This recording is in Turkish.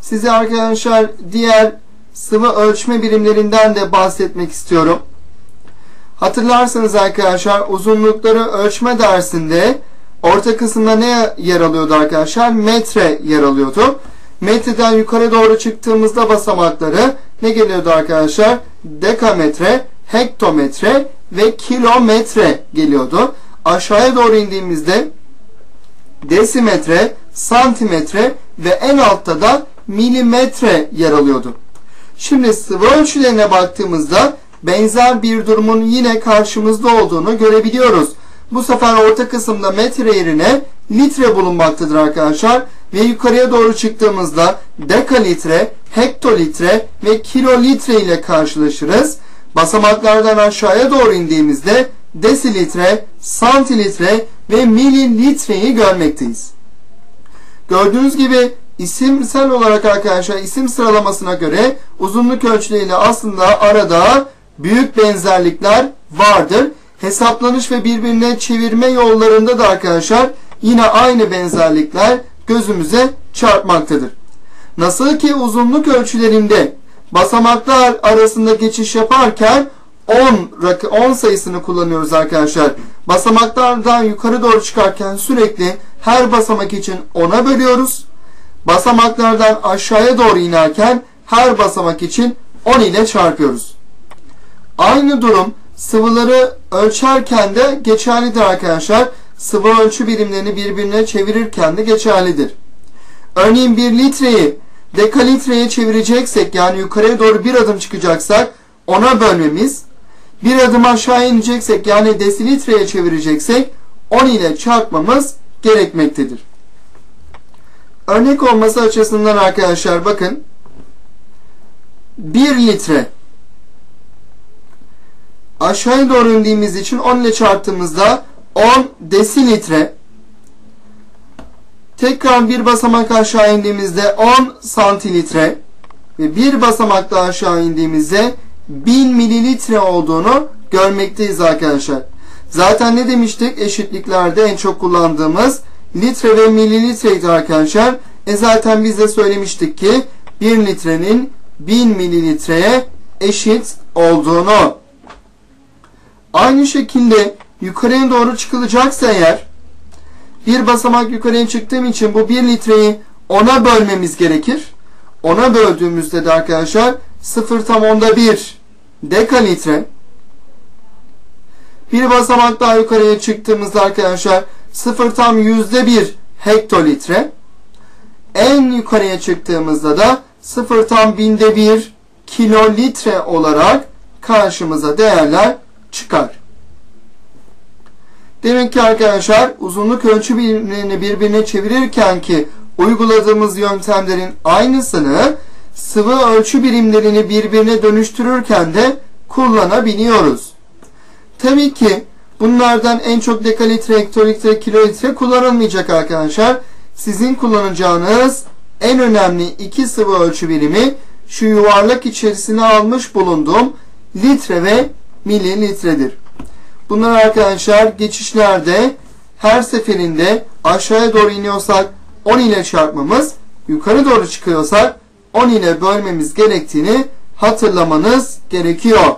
size arkadaşlar diğer sıvı ölçme birimlerinden de bahsetmek istiyorum. Hatırlarsanız arkadaşlar uzunlukları ölçme dersinde orta kısımda ne yer alıyordu arkadaşlar? Metre yer alıyordu. Metreden yukarı doğru çıktığımızda basamakları ne geliyordu arkadaşlar? Dekametre, hektometre ve kilometre geliyordu. Aşağıya doğru indiğimizde desimetre, santimetre ve en altta da milimetre yer alıyordu. Şimdi sıvı ölçülerine baktığımızda benzer bir durumun yine karşımızda olduğunu görebiliyoruz. Bu sefer orta kısımda metre yerine litre bulunmaktadır arkadaşlar. Ve yukarıya doğru çıktığımızda dekalitre, hektolitre ve kilolitre ile karşılaşırız. Basamaklardan aşağıya doğru indiğimizde desilitre, santilitre ve mililitreyi görmekteyiz. Gördüğünüz gibi isimsel olarak arkadaşlar isim sıralamasına göre uzunluk ölçüleriyle aslında arada büyük benzerlikler vardır. Hesaplanış ve birbirine çevirme yollarında da arkadaşlar yine aynı benzerlikler gözümüze çarpmaktadır. Nasıl ki uzunluk ölçülerinde basamaklar arasında geçiş yaparken 10 rakı 10 sayısını kullanıyoruz arkadaşlar. Basamaklardan yukarı doğru çıkarken sürekli her basamak için 10'a bölüyoruz. Basamaklardan aşağıya doğru inerken her basamak için 10 ile çarpıyoruz. Aynı durum sıvıları ölçerken de geçerlidir arkadaşlar. Sıvı ölçü birimlerini birbirine çevirirken de geçerlidir. Örneğin 1 litreyi dekalitreye çevireceksek yani yukarıya doğru bir adım çıkacaksak ona bölmemiz bir adım aşağı ineceksek yani desilitreye çevireceksek 10 ile çarpmamız gerekmektedir. Örnek olması açısından arkadaşlar bakın. 1 litre. Aşağıya doğru indiğimiz için 10 ile çarptığımızda 10 desilitre. Tekrar bir basamak aşağı indiğimizde 10 santilitre ve bir basamak daha aşağı indiğimizde 1000 mililitre olduğunu görmekteyiz arkadaşlar. Zaten ne demiştik? Eşitliklerde en çok kullandığımız litre ve mililitreydi arkadaşlar. E zaten biz de söylemiştik ki 1 litrenin 1000 mililitreye eşit olduğunu. Aynı şekilde yukarıya doğru çıkılacaksa eğer bir basamak yukarıya çıktığım için bu 1 litreyi 10'a bölmemiz gerekir. 10'a böldüğümüzde de arkadaşlar 0 tam onda 1 dekalitre. Bir basamak daha yukarıya çıktığımızda arkadaşlar 0 tam yüzde 1 hektolitre. En yukarıya çıktığımızda da 0 tam binde 1 kilolitre olarak karşımıza değerler çıkar. Demek ki arkadaşlar uzunluk ölçü birimlerini birbirine çevirirken ki uyguladığımız yöntemlerin aynısını sıvı ölçü birimlerini birbirine dönüştürürken de kullanabiliyoruz. Tabii ki bunlardan en çok dekalitre, hektolitre, kilolitre kullanılmayacak arkadaşlar. Sizin kullanacağınız en önemli iki sıvı ölçü birimi şu yuvarlak içerisine almış bulunduğum litre ve mililitredir. Bunlar arkadaşlar geçişlerde her seferinde aşağıya doğru iniyorsak 10 ile çarpmamız, yukarı doğru çıkıyorsak 10 ile bölmemiz gerektiğini hatırlamanız gerekiyor.